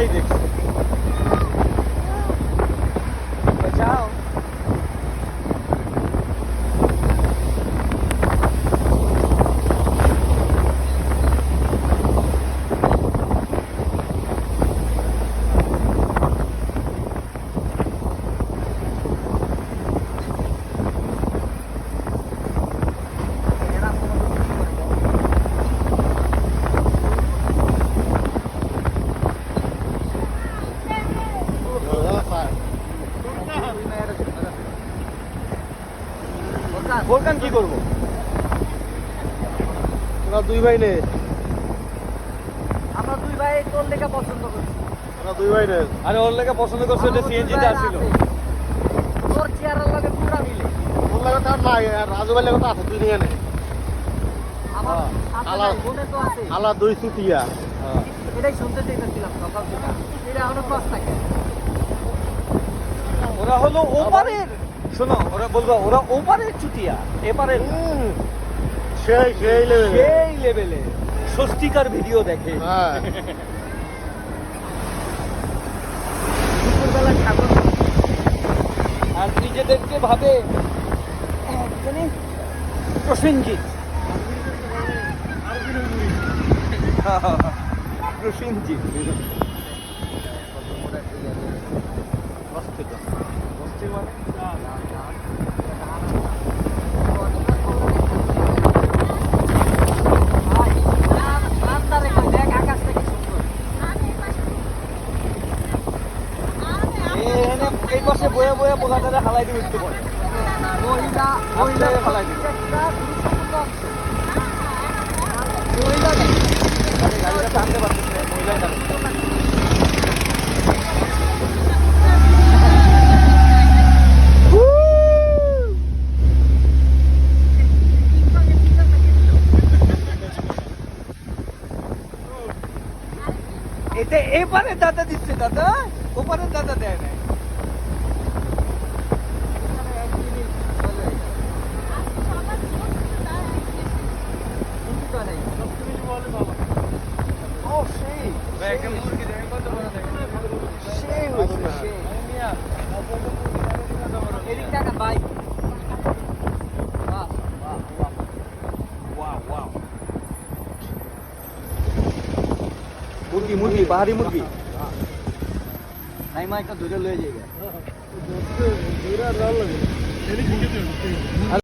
neredeydik? বোরকান কি করব? তোরা দুই ভাই নে। আমরা দুই ভাই তোর লেখা পছন্দ করি। তোরা দুই ভাই নে। আরে ওর লেগে পছন্দ করছে ওটা সিএনজি তে আসছিল তোর চেয়ারের লগে পুরা মিলে। তোর লাগে তার নাই আর রাজু ভাই লাগে তো আছে তুই নিয়ে নে। আমার হ্যাঁ, আছে আলাদা। তো আছে। আলা দুই চুটিয়া হ্যাঁ। এটাই শুনতে চাইতেছিলাম সকাল থেকে এটা ক্রস থাকে। ওরা হলো ওপারের শোনো ওরা বলব ওরা ওপারের চুটিয়া এপারের না। সেই সেই লেভেল সেই লেভেলে স্বস্তিকার ভিডিও দেখে। হ্যাঁ। দুপুরবেলা ঠাকুর। আর নিজেদেরকে ভাবে প্রসেনজিৎ। প্রসেনজিৎ। রাস্তার বয়ে বয়ে হালাই দিয়ে উঠতে পারে মহিলা মহিলা গাড়িটা টানতে পারতেছে এতে এপারে দাদা দিচ্ছে দাদা ওপারে দাদা দেয় না টাকা ভাই বাহ, বাহ, বাহ। ওয়াও ওয়াও মুরগি মুরগি পাহাড়ি মুরগি নাইমা একটা ধরে লয়ে যাবে